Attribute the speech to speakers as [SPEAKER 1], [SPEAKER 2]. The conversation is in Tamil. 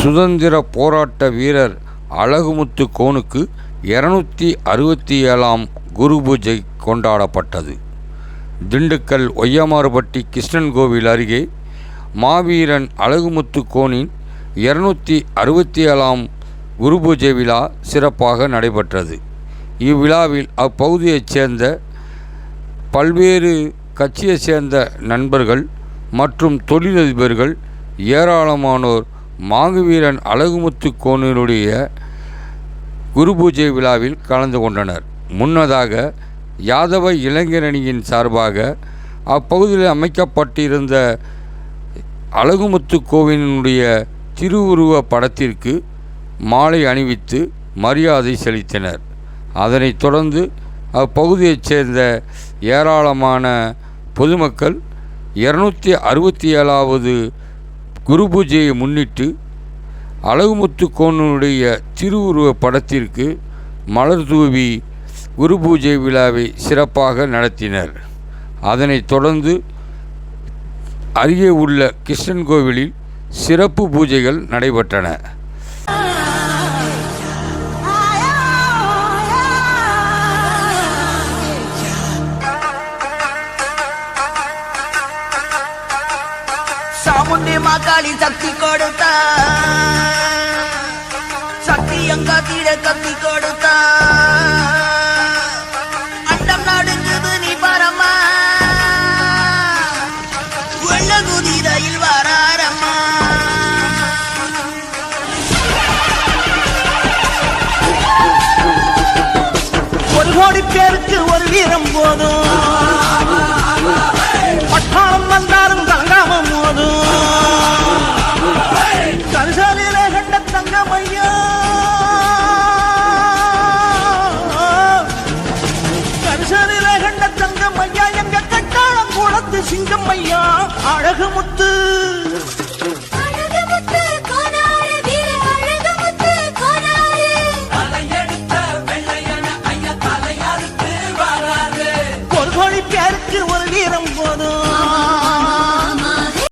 [SPEAKER 1] சுதந்திர போராட்ட வீரர் அழகுமுத்து கோனுக்கு இருநூத்தி அறுபத்தி ஏழாம் குரு பூஜை கொண்டாடப்பட்டது. திண்டுக்கல் ஒய்யமாறுபட்டி கிருஷ்ணன் கோவில் அருகே மாவீரன் அழகுமுத்து கோனின் இருநூத்தி அறுபத்தி ஏழாம் குரு பூஜை விழா சிறப்பாக நடைபெற்றது. இவ்விழாவில் அப்பகுதியைச் சேர்ந்த பல்வேறு கட்சியைச் சேர்ந்த நண்பர்கள் மற்றும் தொழிலதிபர்கள் ஏராளமானோர் மாங்குவீரன் அழகுமுத்து கோனினுடைய குரு பூஜை விழாவில் கலந்து கொண்டனர். முன்னதாக யாதவ இளைஞரணியின் சார்பாக அப்பகுதியில் அமைக்கப்பட்டிருந்த அழகுமுத்து கோவிலினுடைய திருவுருவ படத்திற்கு மாலை அணிவித்து மரியாதை செலுத்தினர். அதனைத் தொடர்ந்து அப்பகுதியைச் சேர்ந்த ஏராளமான பொதுமக்கள் இருநூற்றி அறுபத்தி ஏழாவது குரு பூஜையை முன்னிட்டு அழகுமுத்து கோணனுடைய திருவுருவப் படத்திற்கு மலர் தூவி குரு பூஜை விழாவை சிறப்பாக நடத்தினர். அதனைத் தொடர்ந்து அருகே உள்ள கிருஷ்ணன் கோவிலில் சிறப்பு பூஜைகள் நடைபெற்றன.
[SPEAKER 2] சாமுண்டி மாக்காளி சக்தி கொடுத்தா சக்தி எங்க தீட கத்தி கொடுத்தா அண்டம் நடுங்குது நீ பரமா. வெள்ள குதிரையில் வராரம்மா. ஒரு கோடி பேருக்கு ஒரு வீரம் போதும்.